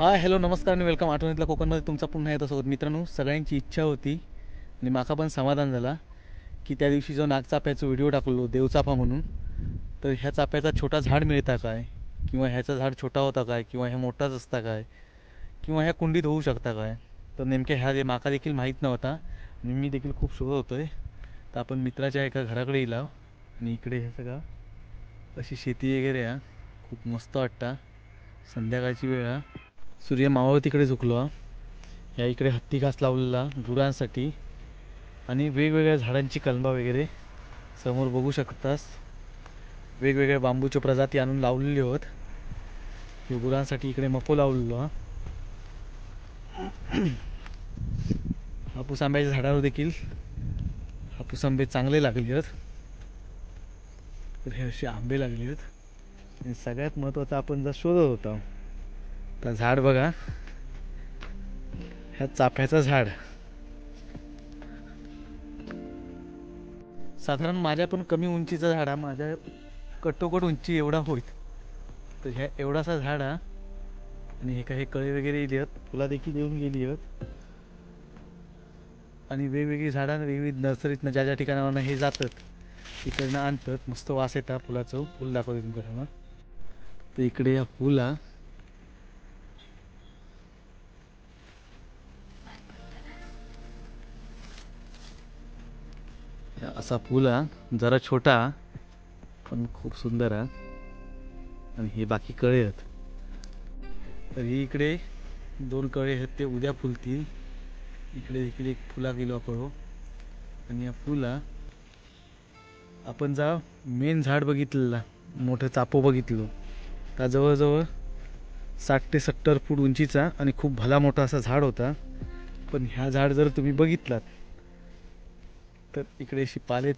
हा हॅलो नमस्कार आणि वेलकम आठवणीतल्या कोकणमध्ये तुमचा पुन्हा येत सोबत मित्रांनो सगळ्यांची इच्छा होती आणि माका पण समाधान झाला की त्या दिवशी जो नागचाफ्याचा व्हिडिओ टाकलो देवचाफा म्हणून तर ह्या चाफ्याचा छोटा झाड मिळता काय? किंवा ह्याचा झाड छोटा होता काय? किंवा ह्या मोठाच असता काय? किंवा ह्या कुंडीत होऊ शकता काय? तर नेमक्या ह्या दे माका देखील माहीत नव्हता आणि मी देखील खूप शोधत होतो आहे तर आपण मित्राच्या एका घराकडे येला आणि इकडे हे सगळं. अशी शेती वगैरे आहे. खूप मस्त वाटतं. संध्याकाळची वेळ आहे. सूर्य मावळतीकडे झुकलो हा. या इकडे हत्ती घास लावलेला गुरांसाठी. आणि वेगवेगळ्या झाडांची कलमा वगैरे समोर बघू शकतास. वेगवेगळ्या बांबूच्या प्रजाती आणून लावलेली आहोत हे गुरांसाठी इकडे मको लावलेलो हा. हापूस आंब्याच्या झाडावर देखील हापूस आंबे चांगले लागले आहेत तर हे असे आंबे लागले आहेत सगळ्यात महत्त्वाचं आपण जर शोधत होता तर झाड बघा. ह्या चाफ्याचं झाड. साधारण माझ्या पण कमी उंचीचा झाड हा. माझ्या कटोकट उंची एवढा होईल. तर ह्या एवढासा झाड हा. आणि हे काही कळे वगैरे येली आहेत. फुला देखील येऊन गेली आहेत. आणि वेगवेगळी झाडं विविध नर्सरीतनं ज्या ज्या ठिकाणावरनं हे जातात तिकडनं आणतात. मस्त वास येतात फुलाचं. फुल दाखवते तुमच्यासमोर तर इकडे या फुला असा पूल हा जरा छोटा पण खूप सुंदर हा आणि हे बाकी कळे आहेत. तर ही इकडे दोन कळे आहेत ते उद्या फुलतील. इकडे इकडे एक फुला गेलो कळो हो. आणि या फुला आपण जा मेन झाड बघितलेला मोठं चापो बघितलो. त्या जवळजवळ साठ ते सत्तर फूट उंचीचा आणि खूप भला मोठा असा झाड होता. पण ह्या झाड जर तुम्ही बघितलात तर इकडे अशी पाल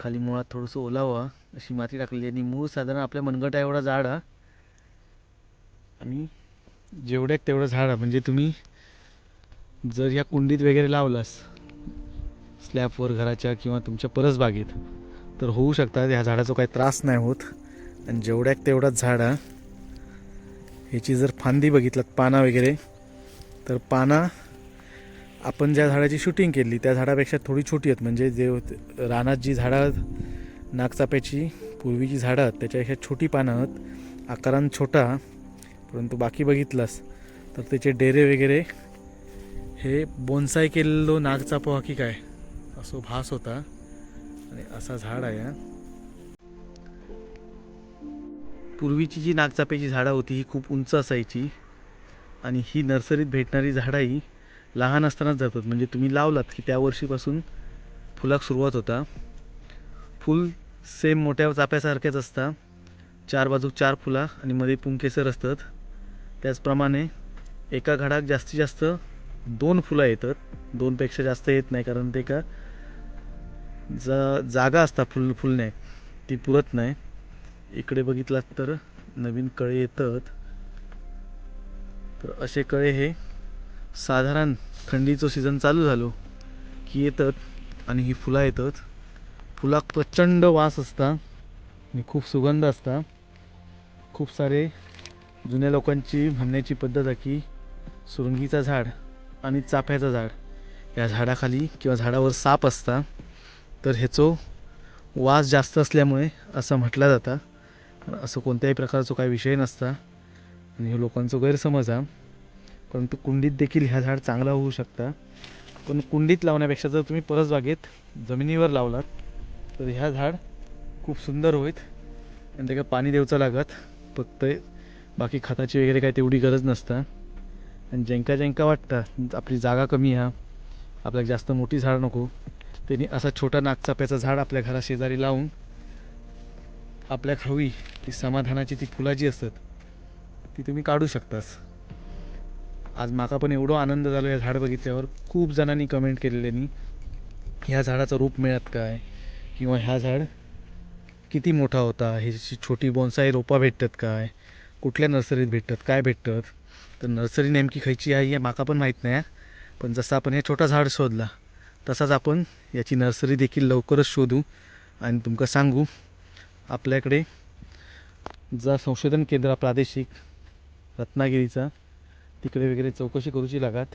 खाली मुळात थोडंसं ओलावा अशी माती टाकलेली आणि मूळ साधारण आपल्या मनगटा एवढा झाड हा. आणि जेवढ्यात तेवढं झाड हा. म्हणजे तुम्ही जर या कुंडीत वगैरे लावलास स्लॅबवर घराच्या किंवा तुमच्या परसबागेत तर होऊ शकतात. ह्या झाडाचा काही त्रास नाही होत. आणि जेवढ्यात तेवढाच झाड हा. ह्याची जर फांदी बघितलात पाना वगैरे तर पाना आपण ज्या झाडाची शूटिंग केली त्या झाडापेक्षा थोडी छोटी आहेत. म्हणजे जे रानात जी झाडं नागचाप्याची पूर्वीची झाडं आहेत त्याच्यापेक्षा छोटी पानं आहेत. आकारान छोटा परंतु बाकी बघितलास तर त्याचे डेरे वगैरे हे बोन्साय केलेलो नागचापो हा की काय? असो भास होता. आणि असा झाड आहे पूर्वीची जी नागचाप्याची झाडं होती ही खूप उंच असायची. आणि ही नर्सरीत भेटणारी झाडंही लहान असतानाच जातात. म्हणजे तुम्ही लावलात की त्या वर्षीपासून फुलाक सुरुवात होता. फुल सेम मोठ्या चाप्यासारखेच असतात चार बाजू चार फुला आणि मध्ये पुंकेसर असतात. त्याचप्रमाणे एका घडाक जास्तीत जास्त दोन फुलं येतात. दोनपेक्षा जास्त येत नाही कारण ते का जा जागा असता फुल फुलणे ती पुरत नाही. इकडे बघितलात तर नवीन कळे येतात. तर असे कळे हे साधारण थंडीचं सीझन चालू झालो की येतात आणि ही फुलं येतात. फुलाक प्रचंड वास असता आणि खूप सुगंध असता. खूप सारे जुन्या लोकांची म्हणण्याची पद्धत आहे की सुरंगीचा झाड आणि चाफ्याचं झाड या झाडाखाली किंवा झाडावर साप असता. तर ह्याचो वास जास्त असल्यामुळे असं म्हटलं जातं. असं कोणत्याही प्रकारचा काही विषय नसता. आणि हे लोकांचं गैरसमज आहे परंतु कुंडीत देखील ह्या झाड चांगला होऊ शकता. पण कुंडीत लावण्यापेक्षा जर तुम्ही परसबागेत जमिनीवर लावलात तर ह्या झाड खूप सुंदर होईत. आणि त्याला पाणी देऊचं लागत. फक्त बाकी खताची वगैरे काय तेवढी गरज नसता. आणि ज्यांका ज्यांका वाटतं आपली जागा कमी हा आपल्याला जास्त मोठी झाड नको त्यांनी असा छोटा नागचाप्याचं झाड आपल्या घरा शेजारी लावून आपल्या हवी ती समाधानाची ती फुलं जी असतात ती तुम्ही काढू शकतास. आज माका पण एवढं आनंद झालो या झाड बघितल्यावर खूप जणांनी कमेंट केलेल्यानी ह्या झाडाचं रूप मिळत काय? किंवा ह्या झाड किती मोठा होता? ह्याची छोटी बोन्साय रोपा भेटतात काय? कुठल्या नर्सरीत भेटतात? काय भेटतात? तर नर्सरी नेमकी खयची आहे हे माका पण माहीत नाही पण जसं आपण हे छोटा झाड शोधला तसाच आपण याची नर्सरी देखील लवकरच शोधू आणि तुमका सांगू आपल्याकडे जा संशोधन केंद्र प्रादेशिक रत्नागिरीचा तिकडे वगैरे चौकशी करूची लागत.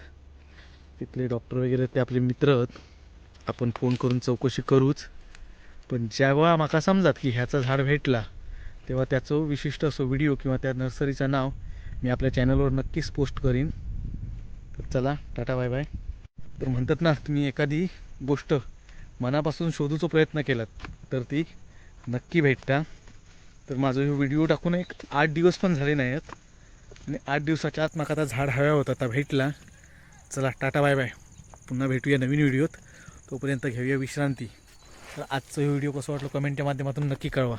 तिथले डॉक्टर वगैरे ते आपले मित्र आहेत. आपण फोन करून चौकशी करूच. पण जेव्हा म्हाका समजात की ह्याचा झाड भेटला तेव्हा त्याचं विशिष्ट असं व्हिडिओ किंवा त्या नर्सरीचं नाव मी आपल्या चॅनलवर नक्कीच पोस्ट करीन. तर चला टाटा बाय बाय तर म्हणतात ना तुम्ही एखादी गोष्ट मनापासून शोधूचा प्रयत्न केलात तर ती नक्की भेटता. तर माझं हे व्हिडिओ टाकून एक आठ दिवस पण झाले नाही आहेत आणि आठ दिवसाच्या आत माका आता झाड हव्या होता आता भेटला. चला टाटा बाय बाय. पुन्हा भेटूया नवीन व्हिडिओत. तोपर्यंत घेऊया विश्रांती. तर आजचं व्हिडिओ कसं वाटलं कमेंटच्या माध्यमातून नक्की कळवा.